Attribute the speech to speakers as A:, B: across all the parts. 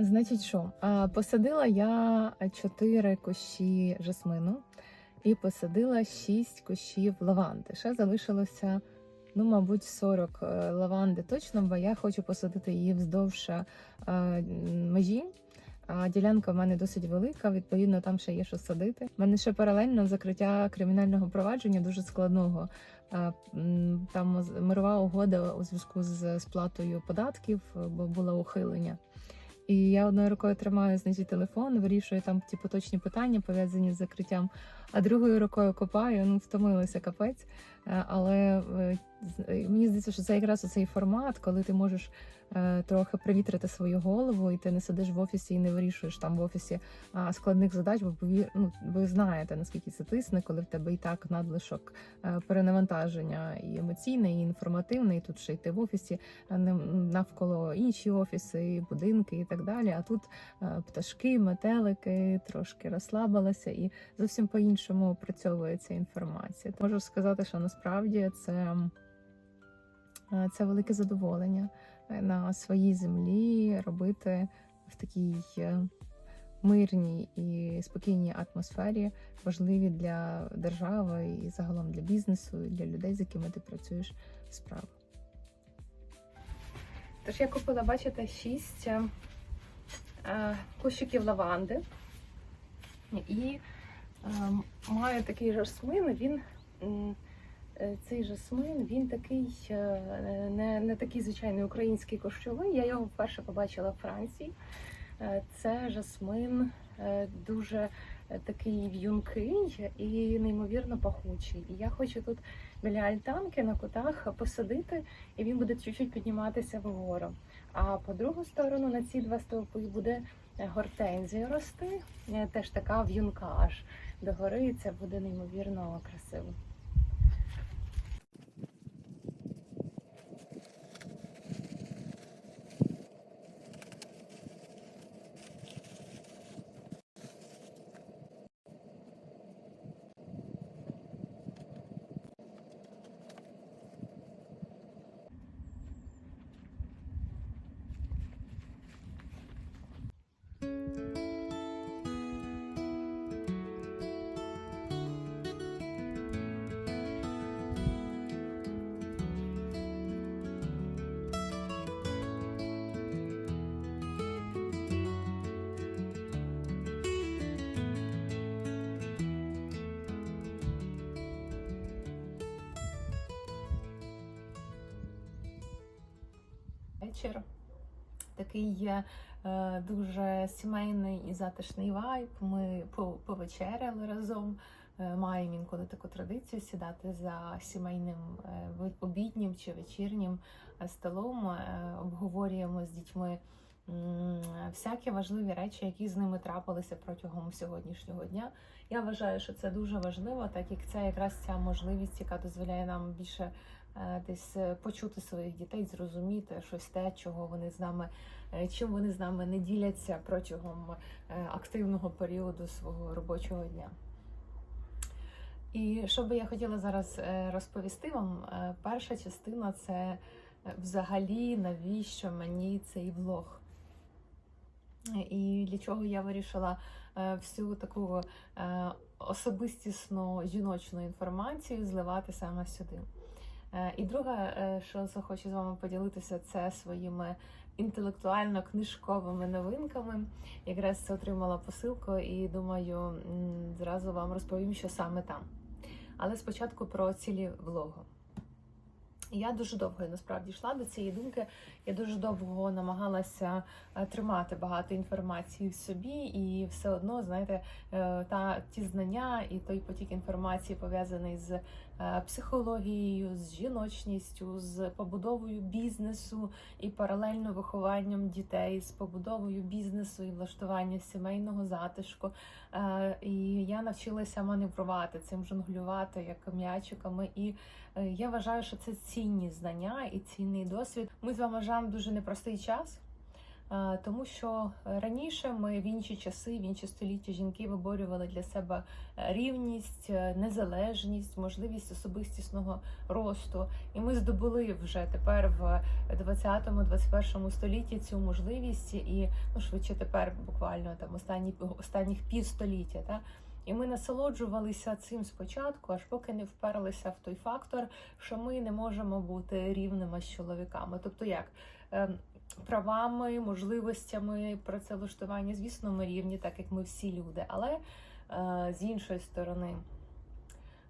A: Значить, що посадила я чотири кущі жасмину і посадила шість кущів лаванди. Ще залишилося, ну, мабуть, 40 е, лаванди точно, бо я хочу посадити її вздовж е, межі. А ділянка в мене досить велика, відповідно, там ще є що садити. У мене ще паралельно закриття кримінального провадження дуже складного. Е, Там мирова угода у зв'язку з сплатою податків, бо було ухилення. І я одною рукою тримаю значить, телефон, вирішую там ті поточні питання пов'язані з закриттям, а другою рукою копаю. Ну втомилася капець. Е, Але е, е, мені здається, що це якраз цей формат, коли ти можеш трохи привітрити свою голову, і ти не сидиш в офісі і не вирішуєш там в офісі складних задач, бо ну, ви знаєте наскільки це тисне, коли в тебе і так надлишок перенавантаження і емоційне, і інформативне, і тут ще йти в офісі не- навколо інші офіси, будинки і так далі. А тут пташки, метелики, трошки розслабилася і зовсім по-іншому опрацьовується інформація. Можу сказати, що насправді це, е, це велике задоволення е, на своїй землі робити в такій е, мирній і спокійній атмосфері, важливі для держави і загалом для бізнесу, і для людей, з якими ти працюєш справи. Тож я купила, бачите, шість кущиків лаванди. І маю такий жасмин. Він е, цей жасмин, він такий е, не, не такий звичайний український кущовий. Я його вперше побачила в Франції. Е, Це жасмин е, дуже е, такий в'юнкий і неймовірно пахучий. І я хочу тут біля альтанки на кутах посадити, і він буде чуть-чуть підніматися вгору. А по другу сторону на ці два стовпи буде е, гортензія рости, е, теж така в'юнка аж догори, і це буде неймовірно красиво. Вечір. Такий е, дуже сімейний і затишний вайб. Ми по- повечеряли разом. Е, маємо інколи таку традицію сідати за сімейним е, обіднім чи вечірнім е, столом. Обговорюємо з дітьми всякі важливі речі, які з ними трапилися протягом сьогоднішнього дня. Я вважаю, що це дуже важливо, так як це якраз ця можливість, яка дозволяє нам більше десь е, почути своїх дітей, зрозуміти щось те, чого вони з нами, е, чим вони з нами не діляться протягом е, активного періоду свого робочого дня. І що би я хотіла зараз е, розповісти вам, е, перша частина це е, взагалі навіщо мені цей влог. Е, І для чого я вирішила е, всю таку е, особистісну жіночну інформацію зливати саме сюди. Е, І друге, е, що захочу з вами поділитися, це своїми інтелектуально-книжковими новинками. Якраз це отримала посилку і думаю, зразу вам розповім, що саме там. Але спочатку про цілі влогу. Я дуже довго насправді йшла до цієї думки. Я дуже довго намагалася е, тримати багато інформації в собі, і все одно, знаєте, та ті знання і той потік інформації пов'язаний з психологією, з жіночністю, з побудовою бізнесу і паралельно вихованням дітей, з побудовою бізнесу і влаштуванням сімейного затишку. Е, І я навчилася маневрувати цим, жонглювати як м'ячиками. І е, я вважаю, що це цінні знання і цінний досвід. Ми з вами живемо дуже непростий час. Е, Тому що раніше ми в інші часи, в інші століття жінки виборювали для себе е, рівність, е, незалежність, можливість особистісного росту. І ми здобули вже тепер в 20-21 столітті цю можливість, і ну швидше тепер буквально там останні останніх півстоліття. Та і ми насолоджувалися цим спочатку, аж поки не вперлися в той фактор, що ми не можемо бути рівними з чоловіками. Тобто, як Ем, правами, можливостями працевлаштування, звісно, ми рівні, так як ми всі люди, але е, з іншої сторони.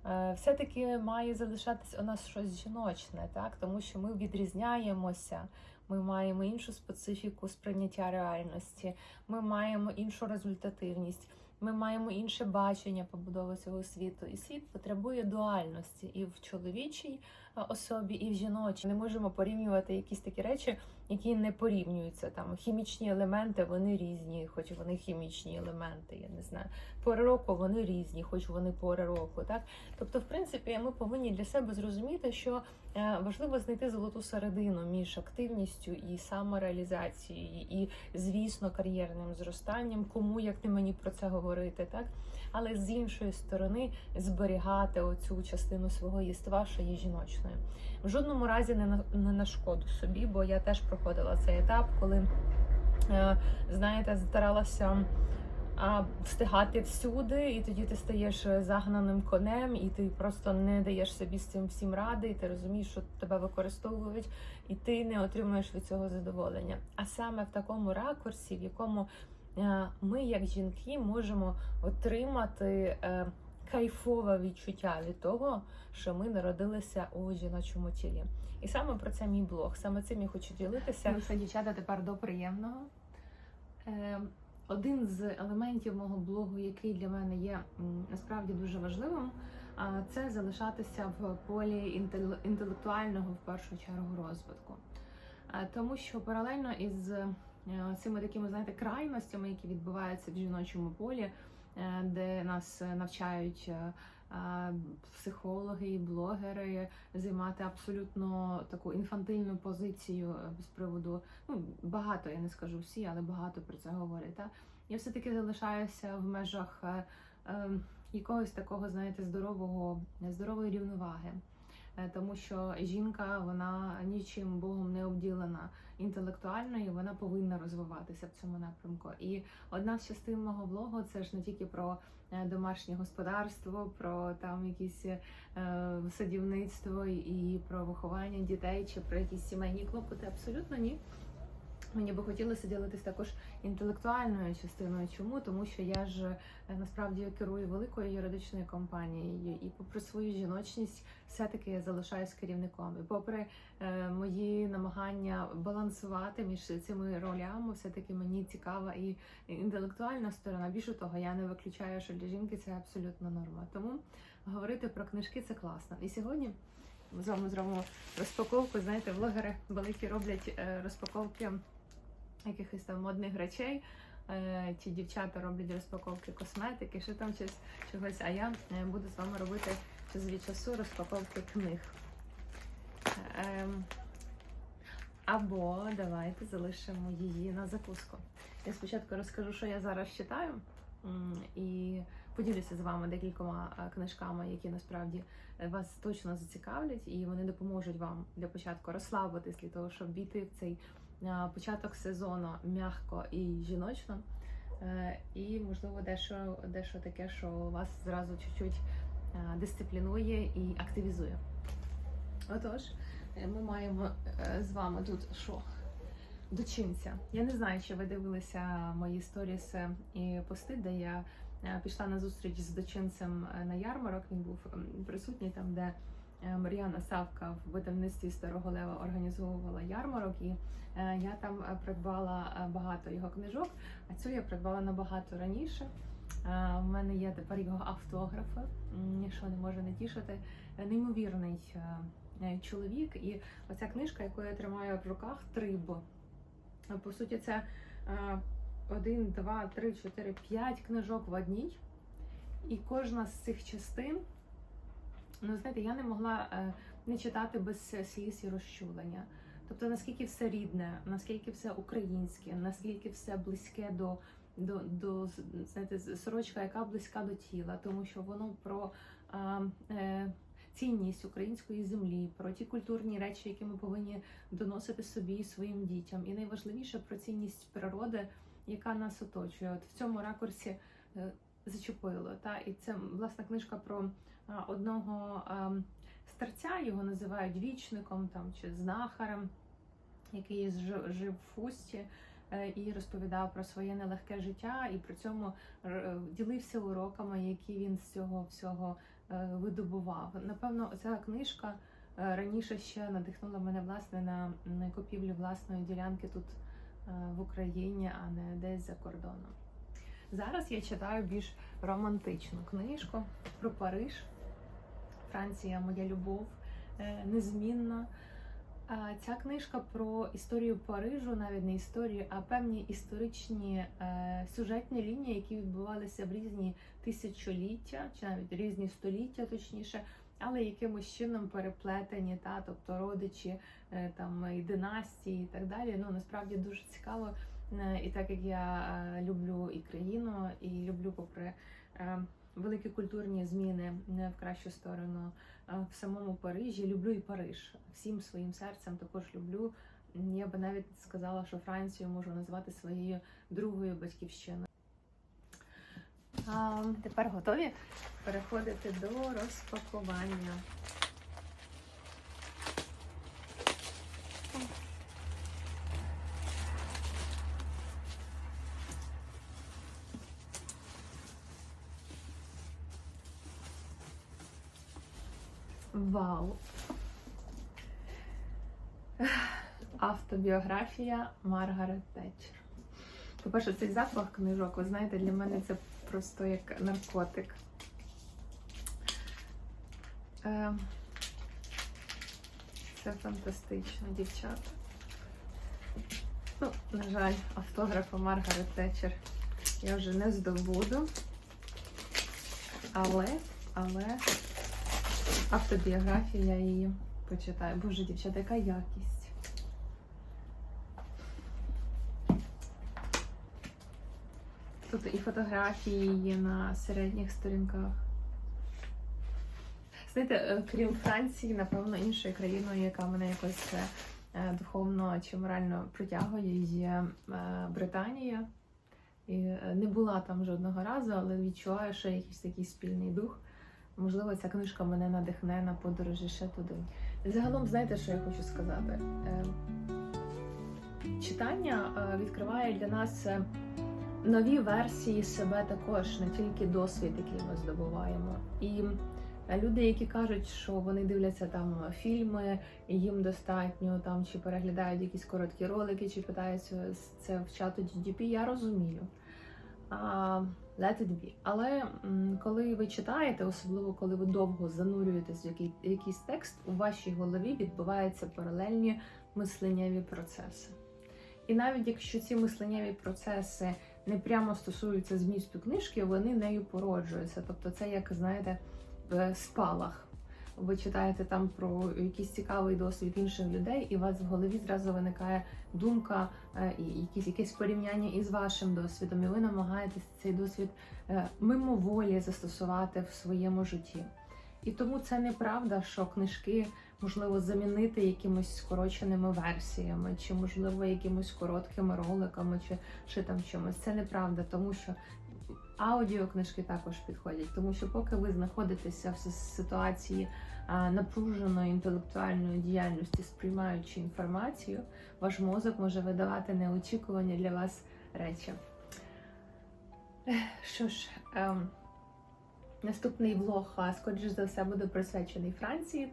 A: е, Все-таки має залишатись у нас щось жіночне, так тому що ми відрізняємося, ми маємо іншу специфіку сприйняття реальності, ми маємо іншу результативність, ми маємо інше бачення побудови цього світу. І світ потребує дуальності і в чоловічій е, особі, і в жіночій. Не можемо порівнювати якісь такі речі, які не порівнюються. Там хімічні елементи вони різні, хоч вони хімічні елементи. Я не знаю. Пори року вони різні, хоч вони пори року. Так, тобто, в принципі, ми повинні для себе зрозуміти, що е, важливо знайти золоту середину між активністю і самореалізацією, і, звісно, кар'єрним зростанням. Кому як не мені про це говорити, так але з іншої сторони зберігати оцю частину свого єства, що є жіночною. В жодному разі не на не на шкоду собі, бо я теж проходила цей етап, коли е, знаєте, старалася а, встигати всюди, і тоді ти стаєш загнаним конем, і ти просто не даєш собі з цим всім ради, і ти розумієш, що тебе використовують, і ти не отримуєш від цього задоволення. А саме в такому ракурсі, в якому е, ми, як жінки, можемо отримати. е, Кайфове відчуття від того, що ми народилися у жіночому тілі, і саме про це мій блог. Саме цим я хочу ділитися. Ну, все, дівчата, тепер до приємного. Один з елементів мого блогу, який для мене є насправді дуже важливим, це залишатися в полі інтелектуального в першу чергу розвитку. Тому що паралельно із е, цими такими, знаєте, крайностями, які відбуваються в жіночому полі, е, де нас е, навчають психологи і блогери займати абсолютно таку інфантильну позицію е, з приводу ну багато, я не скажу всі, але багато про це говорять. Та? Я все-таки залишаюся в межах е, е, якогось такого, знаєте, здорового, здорової рівноваги. Е, Тому що жінка вона нічим Богом не обділена інтелектуально, і вона повинна розвиватися в цьому напрямку. І одна з частин мого блогу це ж не тільки про е, домашнє господарство, про там якісь е, садівництво і про виховання дітей чи про якісь сімейні клопоти. Абсолютно ні. Мені би хотілося ділитися також інтелектуальною частиною. Чому? Тому що я ж е, насправді керую великою юридичною компанією, і попри свою жіночність, все-таки я залишаюсь керівником. І попри е, мої намагання балансувати між цими ролями, все-таки мені цікава і інтелектуальна сторона. Більше того, я не виключаю, що для жінки це абсолютно норма. Тому говорити про книжки це класно. І сьогодні. Ми з вами зробимо розпаковку. Знаєте, блогери великі роблять е, розпаковки якихось там модних речей. Е, Ті дівчата роблять розпаковки косметики, що там чогось. А я е, буду з вами робити час від часу розпаковки книг. Ем, Або давайте залишимо її на закуску. Я спочатку розкажу, що я зараз читаю, і поділюся з вами декількома е, книжками, які насправді е, вас точно зацікавлять, і вони допоможуть вам для початку розслабитись для того, щоб війти в цей е, початок сезону м'яко і жіночно. Е, І можливо дещо, дещо таке, що вас зразу чуть-чуть е, дисциплінує і активізує. Отож, е, ми маємо е, з вами тут що? Дочинця. Я не знаю, чи ви дивилися мої сторіси і пости, де я е, пішла на зустріч з дочинцем е, на ярмарок. Він був присутній там, де е, Мар'яна Савка в видавництві Старого Лева організовувала ярмарок, і е, я там е, придбала е, багато його книжок, а цю я придбала набагато раніше. Е, У мене є тепер його автографи, ніщо не може не тішити. Е, Неймовірний е, е, чоловік, і оця книжка, яку я тримаю в руках, триб. Е, По суті, це е, один, два, три, чотири, п'ять книжок в одній. І кожна з цих частин, ну знаєте, я не могла е, не читати без сліз і розчулення. Тобто наскільки все рідне, наскільки все українське, наскільки все близьке до, до, до знаєте, сорочка, яка близька до тіла, тому що воно про а, е, цінність української землі, про ті культурні речі, які ми повинні доносити собі і своїм дітям. І найважливіше про цінність природи, яка нас оточує. От в цьому ракурсі е, зачепило. Та і це власна книжка про одного а, старця, його називають вічником там чи знахарем, який жив, в фусті. е, І розповідав про своє нелегке життя, і при цьому е, ділився уроками, які він з цього всього е, видобував. Напевно, ця книжка раніше ще надихнула мене власне на, купівлю власної ділянки тут в Україні, а не десь за кордоном. Зараз я читаю більш романтичну книжку про Париж. Франція, моя любов е, незмінна. Ця книжка про історію Парижу, навіть не історію, а певні історичні е, сюжетні лінії, які відбувалися в різні тисячоліття, чи навіть різні століття, точніше, але якимось чином переплетені, та тобто родичі е, там і династії, і так далі. Ну насправді дуже цікаво. І так як я люблю і країну, і люблю, попри великі культурні зміни не в кращу сторону е, в самому Парижі, люблю і Париж. Всім своїм серцем також люблю. Я би навіть сказала, що Францію можу назвати своєю другою батьківщиною. А, тепер готові переходити до розпакування. Вау! Автобіографія Маргарет Тетчер. По-перше, цей запах книжок, ви знаєте, для мене це просто як наркотик. Е, Це фантастично, дівчата. Ну, на жаль, автографа Маргарет Тетчер я вже не здобуду. Але, але автобіографію я її почитаю. Боже, дівчата, яка якість. Тут і фотографії є на середніх сторінках. Знаєте, е, крім Франції, напевно, іншою країною, яка мене якось е, духовно чи морально притягує, є е, Британія. І не була там жодного разу, але відчуваю, що якийсь такий спільний дух. Можливо, ця книжка мене надихне на подорожі ще туди. Загалом, знаєте, що я хочу сказати? Е, Читання е, відкриває для нас е, нові версії себе також, не тільки досвід, який ми здобуваємо. І люди, які кажуть, що вони дивляться там фільми, їм достатньо там чи переглядають якісь короткі ролики, чи питаються це в чату GDP, я розумію. Let it be. Але коли ви читаєте, особливо коли ви довго занурюєтесь в який, якийсь текст, у вашій голові відбуваються паралельні мисленнєві процеси. І навіть якщо ці мисленнєві процеси не прямо стосуються змісту книжки, вони нею породжуються. Тобто, це як знаєте, в спалах. Ви читаєте там про якийсь цікавий досвід інших людей, і у вас в голові зразу виникає думка е, і якісь якесь порівняння із вашим досвідом, і ви намагаєтесь цей досвід е, мимоволі застосувати в своєму житті. І тому це неправда, що книжки можливо замінити якимись скороченими версіями, чи можливо якимось короткими роликами, чи, чи там чимось. Це неправда, тому що аудіокнижки також підходять, тому що поки ви знаходитеся в ситуації напруженої інтелектуальної діяльності, сприймаючи інформацію, ваш мозок може видавати неочікувані для вас речі. Що ж, ем, наступний влог, а, скоріш за все, буде присвячений Франції.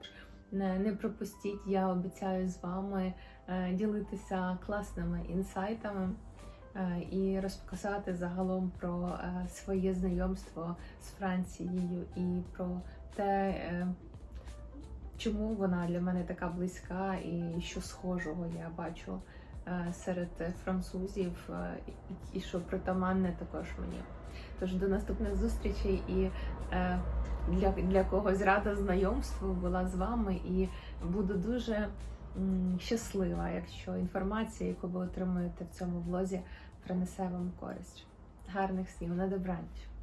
A: Не, пропустіть, я обіцяю з вами е, ділитися класними інсайтами е, і розказати загалом про е, своє знайомство з Францією і про те, чому вона для мене така близька, і що схожого я бачу е, серед французів, е, і, що притаманне також мені. Тож до наступних зустрічей і е, для, для когось рада знайомству була з вами, і буду дуже щаслива, якщо інформація, яку ви отримуєте в цьому влозі, принесе вам користь. Гарних снів на добраніч!